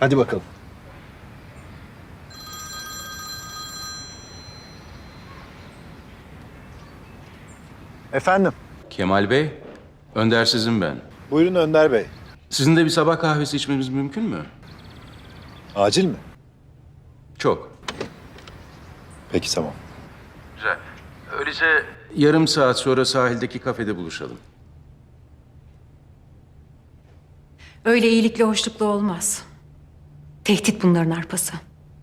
Hadi bakalım. Efendim. Kemal Bey, Öndersizim ben. Buyurun Önder Bey. Sizinle bir sabah kahvesi içmemiz mümkün mü? Acil mi? Çok. Peki tamam. Güzel. Öyleyse yarım saat sonra sahildeki kafede buluşalım. Öyle iyilikle hoşlukla olmaz. Tehdit bunların arpası.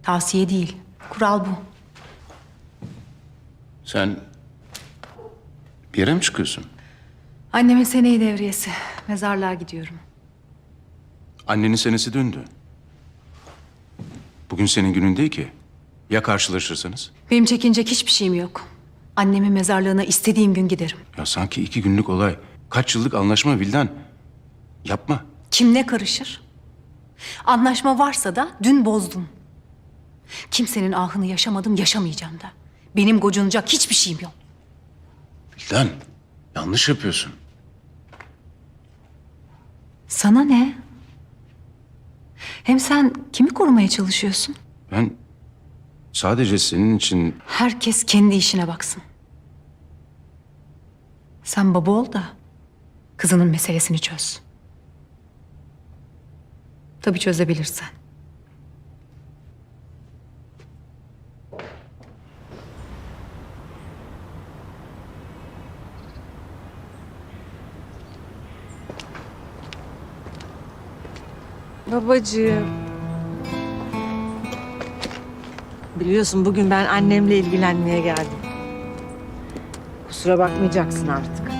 Tavsiye değil. Kural bu. Sen bir yere mi çıkıyorsun? Annemin seneyi devriyesi. Mezarlığa gidiyorum. Annenin senesi döndü. Bugün senin günün değil ki. Ya karşılaşırsanız? Benim çekinecek hiçbir şeyim yok. Annemin mezarlığına istediğim gün giderim. Ya sanki iki günlük olay. Kaç yıllık anlaşma Vildan. Yapma. Kim ne karışır? Anlaşma varsa da dün bozdum. Kimsenin ahını yaşamadım, yaşamayacağım da. Benim gocunacak hiçbir şeyim yok. Vildan, yanlış yapıyorsun. Sana ne? Hem sen kimi korumaya çalışıyorsun? Ben sadece senin için Herkes kendi işine baksın. Sen baba ol da kızının meselesini çöz. Tabii çözebilirsen. Babacığım. Biliyorsun bugün ben annemle ilgilenmeye geldim. Kusura bakmayacaksın artık.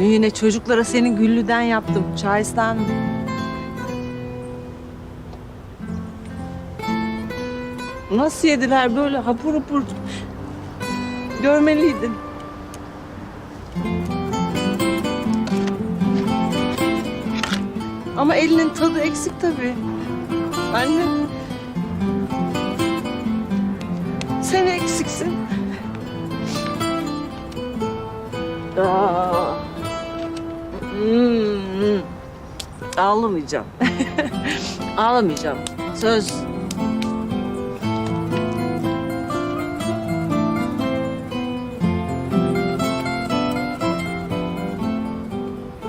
Dün yine çocuklara senin güllüden yaptım. Çay ister mi? Nasıl yediler böyle hapur hapur? Görmeliydin. Ama elinin tadı eksik tabii. Anne. Sen eksiksin. Aa. Hmm. Ağlamayacağım. Ağlamayacağım. Söz.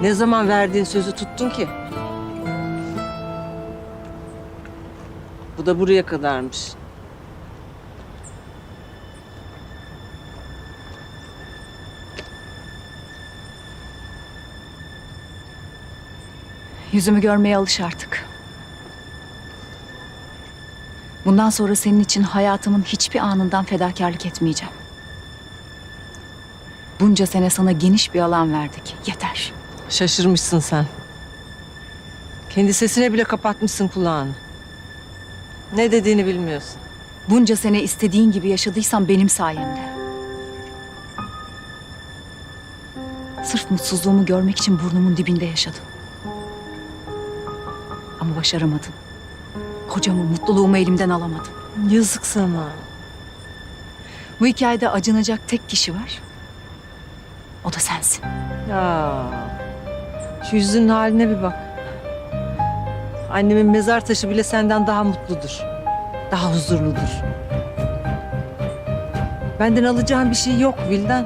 Ne zaman verdiğin sözü tuttun ki? Bu da buraya kadarmış. Yüzümü görmeye alış artık. Bundan sonra senin için hayatımın hiçbir anından fedakarlık etmeyeceğim. Bunca sene sana geniş bir alan verdik. Yeter. Şaşırmışsın sen. Kendi sesine bile kapatmışsın kulağını. Ne dediğini bilmiyorsun. Bunca sene istediğin gibi yaşadıysan benim sayemde. Sırf mutsuzluğumu görmek için burnumun dibinde yaşadım. Ama başaramadım. Kocamı, mutluluğumu elimden alamadım. Yazık sana. Bu hikayede acınacak tek kişi var. O da sensin. Ya. Şu yüzünün haline bir bak. Annemin mezar taşı bile senden daha mutludur. Daha huzurludur. Benden alacağın bir şey yok Vildan.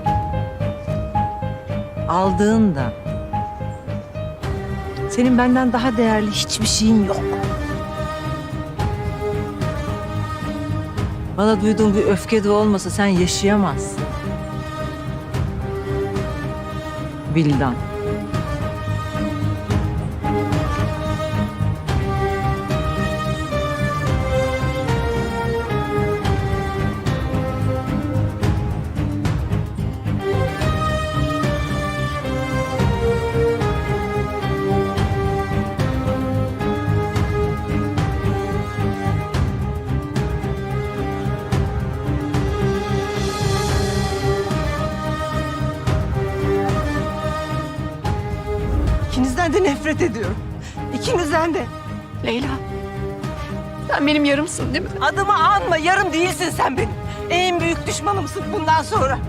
Aldığın da. Senin benden daha değerli hiçbir şeyin yok. Bana duyduğun bir öfke de olmasa sen yaşayamazsın. Vildan. Nefret ediyorum. İkinizden de. Leyla, Sen benim yarımsın değil mi? Adımı anma, yarım değilsin sen benim. En büyük düşmanımsın bundan sonra.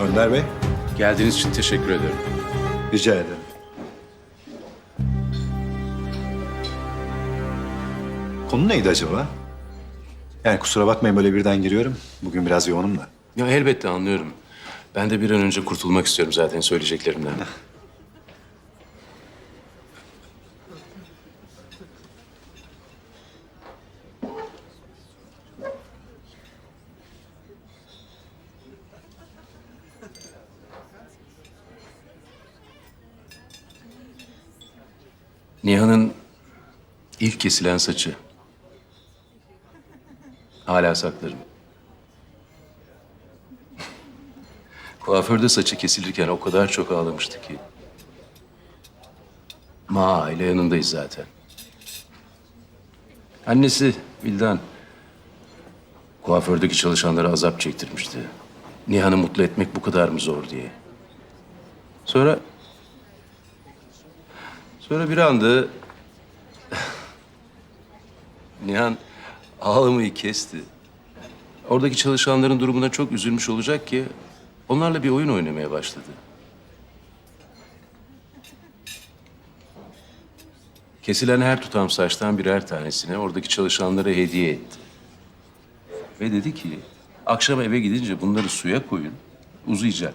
Önder Bey, Geldiğiniz için teşekkür ederim. rica ederim. Konu neydi acaba? Yani kusura bakmayın böyle birden giriyorum. Bugün biraz yoğunum da. Ya elbette anlıyorum. Ben de bir an önce kurtulmak istiyorum zaten söyleyeceklerimden. Nihan'ın ilk kesilen saçı. Hala saklarım. Kuaförde saçı kesilirken o kadar çok ağlamıştı ki. Ma aile yanındayız zaten. Annesi Vildan kuafördeki çalışanlara azap çektirmişti. Nihan'ı mutlu etmek bu kadar mı zor diye. Sonra sonra bir anda Nihan ağlamayı kesti. Oradaki çalışanların durumuna çok üzülmüş olacak ki onlarla bir oyun oynamaya başladı. Kesilen her tutam saçtan birer tanesini oradaki çalışanlara hediye etti. Ve dedi ki akşam eve gidince bunları suya koyun uzayacak.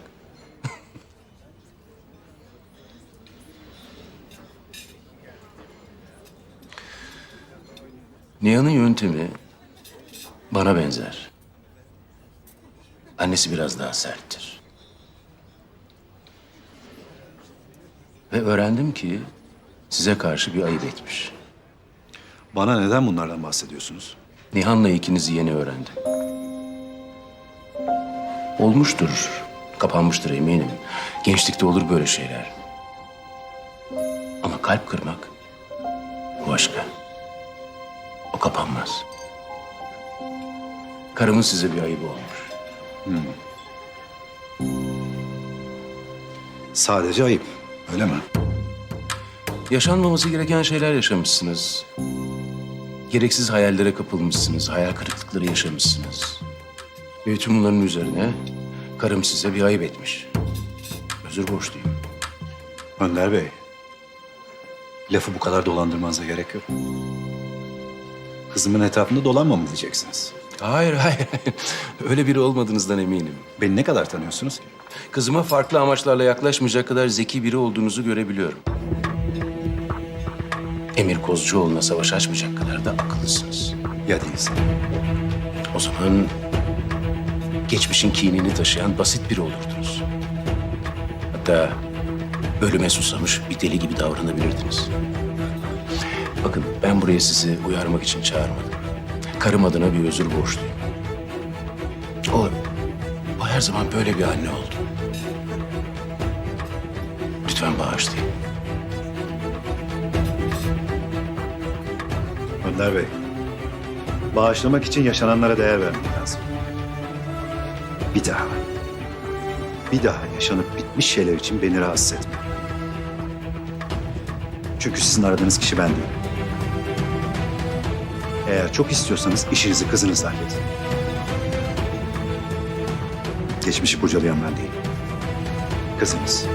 Nihan'ın yöntemi bana benzer. Annesi biraz daha serttir. Ve öğrendim ki size karşı bir ayıp etmiş. Bana neden bunlardan bahsediyorsunuz? Nihan'la ikinizi yeni öğrendim. Olmuştur, kapanmıştır eminim. Gençlikte olur böyle şeyler. Ama kalp kırmak bu başka. O kapanmaz. Karımın size bir ayıbı olmuş. Sadece ayıp, öyle mi? Yaşanmaması gereken şeyler yaşamışsınız. Gereksiz hayallere kapılmışsınız, hayal kırıklıkları yaşamışsınız. Ve bütün bunların üzerine karım size bir ayıp etmiş. Özür borçluyum. Önder Bey, lafı bu kadar dolandırmanıza gerek yok. Kızımın etrafında dolanma mı diyeceksiniz? Hayır, hayır, hayır. Öyle biri olmadığınızdan eminim. Beni ne kadar tanıyorsunuz ki? Kızıma farklı amaçlarla yaklaşmayacak kadar zeki biri olduğunuzu görebiliyorum. Emir Kozcuoğlu'na savaş açmayacak kadar da akıllısınız. Ya değilse? O zaman geçmişin kinini taşıyan basit biri olurdunuz. Hatta ölüme susamış bir deli gibi davranabilirdiniz. Bakın ben buraya sizi uyarmak için çağırmadım. Karım adına bir özür borçluyum. O, o her zaman böyle bir anne oldu. Lütfen bağışlayın. Önder Bey, bağışlamak için yaşananlara değer vermek lazım. Bir daha, bir daha yaşanıp bitmiş şeyler için beni rahatsız etme. Çünkü sizin aradığınız kişi ben değilim. Eğer çok istiyorsanız işinizi kızınızla halledin. Geçmişi kurcalayan ben değilim. Kızınız.